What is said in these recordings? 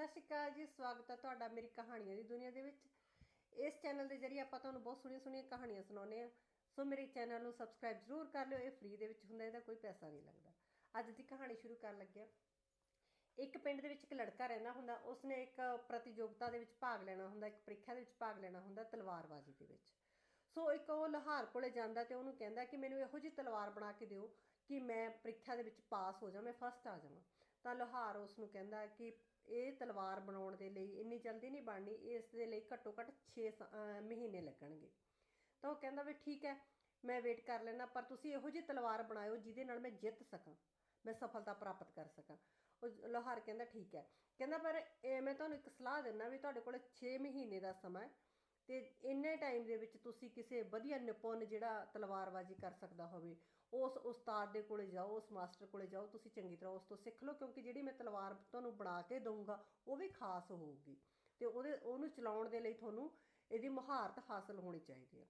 ਸਤਿ ਸ਼੍ਰੀ ਅਕਾਲ ਜੀ, ਸਵਾਗਤ ਹੈ ਤੁਹਾਡਾ ਮੇਰੀ ਕਹਾਣੀਆਂ ਦੀ ਦੁਨੀਆ ਦੇ ਵਿੱਚ। ਇਸ ਚੈਨਲ ਦੇ ਜਰੀਏ ਆਪਾਂ ਤੁਹਾਨੂੰ ਬਹੁਤ ਸੋਹਣੀਆਂ ਸੋਹਣੀਆਂ ਕਹਾਣੀਆਂ ਸੁਣਾਉਂਦੇ ਆ ਸੋ ਮੇਰੇ ਚੈਨਲ ਨੂੰ ਸਬਸਕ੍ਰਾਈਬ ਜ਼ਰੂਰ ਕਰ ਲਿਓ, ਇਹ ਫ੍ਰੀ ਦੇ ਵਿੱਚ ਹੁੰਦਾ, ਇਹਦਾ ਕੋਈ ਪੈਸਾ ਨਹੀਂ ਲੱਗਦਾ। ਅੱਜ ਦੀ ਕਹਾਣੀ ਸ਼ੁਰੂ ਕਰਨ ਲੱਗਿਆ। ਇੱਕ ਪਿੰਡ ਦੇ ਵਿੱਚ ਇੱਕ ਲੜਕਾ ਰਹਿੰਦਾ ਹੁੰਦਾ, ਉਸਨੇ ਇੱਕ ਪ੍ਰਤੀਯੋਗਤਾ ਦੇ ਵਿੱਚ ਭਾਗ ਲੈਣਾ ਹੁੰਦਾ, ਇੱਕ ਪ੍ਰੀਖਿਆ ਦੇ ਵਿੱਚ ਭਾਗ ਲੈਣਾ ਹੁੰਦਾ ਤਲਵਾਰਬਾਜ਼ੀ ਦੇ ਵਿੱਚ। ਸੋ ਇੱਕ ਉਹ ਲੋਹਾਰ ਕੋਲੇ ਜਾਂਦਾ ਤੇ ਉਹਨੂੰ ਕਹਿੰਦਾ ਕਿ ਮੈਨੂੰ ਇਹੋ ਜਿਹੀ ਤਲਵਾਰ ਬਣਾ ਕੇ ਦਿਓ ਕਿ ਮੈਂ ਪ੍ਰੀਖਿਆ ਦੇ ਵਿੱਚ ਪਾਸ ਹੋ ਜਾਵਾਂ, ਮੈਂ ਫਸਟ ਆ ਜਾਵਾਂ। ਤਾਂ ਲੋਹਾਰ ਉਸ ਨੂੰ ਕਹਿੰਦਾ ਕਿ ਇਹ ਤਲਵਾਰ ਬਣਾਉਣ ਦੇ ਲਈ ਇੰਨੀ ਜਲਦੀ ਨਹੀਂ ਬਣਨੀ, ਇਸ ਦੇ ਲਈ ਘੱਟੋ ਘੱਟ 6 ਮਹੀਨੇ ਲੱਗਣਗੇ। ਤਾਂ ਉਹ ਕਹਿੰਦਾ ਵੀ ਠੀਕ ਹੈ, ਮੈਂ ਵੇਟ ਕਰ ਲੈਣਾ ਪਰ ਤੁਸੀਂ ਇਹੋ ਜਿਹੀ ਤਲਵਾਰ ਬਣਾਇਓ ਜਿਹਦੇ ਨਾਲ ਮੈਂ ਜਿੱਤ ਸਕਾਂ, ਮੈਂ ਸਫਲਤਾ ਪ੍ਰਾਪਤ ਕਰ ਸਕਾਂ। ਉਹ ਲੋਹਾਰ ਕਹਿੰਦਾ ਠੀਕ ਹੈ। ਕਹਿੰਦਾ ਪਰ ਇਹ ਮੈਂ ਤੁਹਾਨੂੰ ਇੱਕ ਸਲਾਹ ਦਿੰਦਾ ਵੀ ਤੁਹਾਡੇ ਕੋਲ 6 ਮਹੀਨੇ ਦਾ ਸਮਾਂ ਹੈ ਤੇ ਇੰਨੇ ਟਾਈਮ ਦੇ ਵਿੱਚ ਤੁਸੀਂ ਕਿਸੇ ਵਧੀਆ ਨਿਪੁੰਨ ਜਿਹੜਾ ਤਲਵਾਰਬਾਜ਼ੀ ਕਰ ਸਕਦਾ ਹੋਵੇ, ਉਸ ਉਸਤਾਦ ਦੇ ਕੋਲੇ ਜਾਓ, ਉਸ ਮਾਸਟਰ ਕੋਲੇ ਜਾਓ, ਤੁਸੀਂ ਚੰਗੀ ਤਰ੍ਹਾਂ ਉਸ ਤੋਂ ਸਿੱਖ ਲਓ, ਕਿਉਂਕਿ ਜਿਹੜੀ ਮੈਂ ਤਲਵਾਰ ਤੁਹਾਨੂੰ ਬਣਾ ਕੇ ਦਊਂਗਾ, ਉਹ ਵੀ ਖਾਸ ਹੋਊਗੀ। ਤੇ ਉਹਦੇ, ਉਹਨੂੰ ਚਲਾਉਣ ਦੇ ਲਈ ਤੁਹਾਨੂੰ ਇਹਦੀ ਮਹਾਰਤ ਹਾਸਲ ਹੋਣੀ ਚਾਹੀਦੀ ਹੈ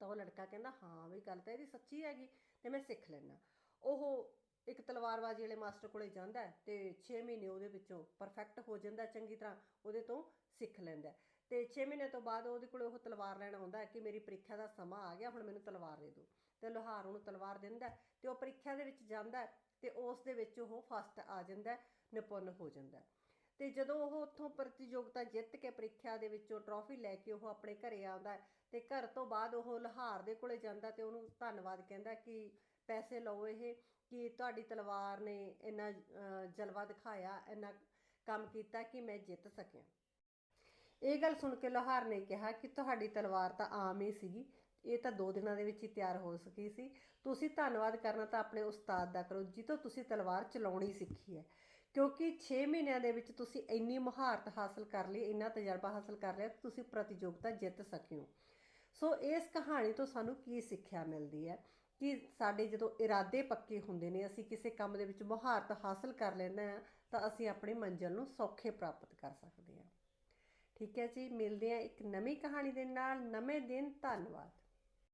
ਤਾਂ ਉਹ ਲੜਕਾ ਕਹਿੰਦਾ, ਹਾਂ ਵੀ ਗੱਲ ਤਾਂ ਇਹਦੀ ਸੱਚੀ ਹੈਗੀ, ਤੇ ਮੈਂ ਸਿੱਖ ਲੈਣਾ ਉਹ ਇੱਕ ਤਲਵਾਰਬਾਜ਼ੀ ਵਾਲੇ ਮਾਸਟਰ ਕੋਲੇ ਜਾਂਦਾ ਤੇ 6 ਮਹੀਨੇ ਉਹਦੇ ਵਿੱਚੋਂ ਪਰਫੈਕਟ ਹੋ ਜਾਂਦਾ ਚੰਗੀ ਤਰ੍ਹਾਂ, ਉਹਦੇ ਤੋਂ ਸਿੱਖ ਲੈਂਦਾ ਤੇ 6 ਮਹੀਨੇ ਤੋਂ ਬਾਅਦ ਉਹਦੇ ਕੋਲ ਉਹ ਤਲਵਾਰ ਲੈਣ ਆਉਂਦਾ ਕਿ ਮੇਰੀ ਪ੍ਰੀਖਿਆ ਦਾ ਸਮਾਂ ਆ ਗਿਆ, ਹੁਣ ਮੈਨੂੰ ਤਲਵਾਰ ਦੇ ਦਿਓ। ਤੇ ਲੋਹਾਰ ਉਹਨੂੰ ਤਲਵਾਰ ਦਿੰਦਾ ਤੇ ਉਹ ਪ੍ਰੀਖਿਆ ਦੇ ਵਿੱਚ ਜਾਂਦਾ ਤੇ ਉਸ ਦੇ ਵਿੱਚ ਉਹ ਫਸਟ ਆ ਜਾਂਦਾ ਨਿਪੁੰਨ ਹੋ ਜਾਂਦਾ ਤੇ ਜਦੋਂ ਉਹ ਉੱਥੋਂ ਪ੍ਰਤੀਯੋਗਤਾ ਜਿੱਤ ਕੇ ਪ੍ਰੀਖਿਆ ਦੇ ਵਿੱਚੋਂ ਟਰੋਫੀ ਲੈ ਕੇ ਉਹ ਆਪਣੇ ਘਰੇ ਆਉਂਦਾ ਤੇ ਘਰ ਤੋਂ ਬਾਅਦ ਉਹ ਲੋਹਾਰ ਦੇ ਕੋਲੇ ਜਾਂਦਾ ਤੇ ਉਹਨੂੰ ਧੰਨਵਾਦ ਕਹਿੰਦਾ ਕਿ ਪੈਸੇ ਲਓ ਇਹ, ਕਿ ਤੁਹਾਡੀ ਤਲਵਾਰ ਨੇ ਇੰਨਾ ਜਲਵਾ ਦਿਖਾਇਆ, ਇੰਨਾ ਕੰਮ ਕੀਤਾ ਕਿ ਮੈਂ ਜਿੱਤ ਸਕਿਆ। ਇਹ ਗੱਲ ਸੁਣ ਕੇ ਲੋਹਾਰ ਨੇ ਕਿਹਾ ਕਿ ਤੁਹਾਡੀ ਤਲਵਾਰ ਤਾਂ ਆਮ ਹੀ ਸੀਗੀ। ਇਹ ਤਾਂ 2 ਦਿਨਾਂ ਦੇ ਵਿੱਚ ਹੀ ਤਿਆਰ ਹੋ ਸਕੀ ਸੀ। ਤੁਸੀਂ ਧੰਨਵਾਦ ਕਰਨਾ ਤਾਂ ਆਪਣੇ ਉਸਤਾਦ ਦਾ ਕਰੋ ਜਿੱਤੋਂ ਤੁਸੀਂ ਤਲਵਾਰ ਚਲਾਉਣੀ ਸਿੱਖੀ ਹੈ। ਕਿਉਂਕਿ 6 ਮਹੀਨਿਆਂ ਦੇ ਵਿੱਚ ਤੁਸੀਂ ਇੰਨੀ ਮਹਾਰਤ ਹਾਸਲ ਕਰ ਲਈ, ਇੰਨਾ ਤਜਰਬਾ ਹਾਸਲ ਕਰ ਲਿਆ ਤੁਸੀਂ ਪ੍ਰਤੀਯੋਗਤਾ ਜਿੱਤ ਸਕਿਓ ਸੋ ਇਸ ਕਹਾਣੀ ਤੋਂ ਸਾਨੂੰ ਕੀ ਸਿੱਖਿਆ ਮਿਲਦੀ ਹੈ ਕਿ ਸਾਡੇ ਜਦੋਂ ਇਰਾਦੇ ਪੱਕੇ ਹੁੰਦੇ ਨੇ, ਅਸੀਂ ਕਿਸੇ ਕੰਮ ਦੇ ਵਿੱਚ ਮਹਾਰਤ ਹਾਸਲ ਕਰ ਲੈਂਦੇ ਹਾਂ, ਤਾਂ ਅਸੀਂ ਆਪਣੀ ਮੰਜ਼ਿਲ ਨੂੰ ਸੌਖੇ ਪ੍ਰਾਪਤ ਕਰ ਸਕਦੇ ਹਾਂ। ਠੀਕ ਹੈ ਜੀ ਮਿਲਦੇ ਹਾਂ ਇੱਕ ਨਵੀਂ ਕਹਾਣੀ ਦੇ ਨਾਲ। ਨਵੇਂ ਦਿਨ ਧੰਨਵਾਦ।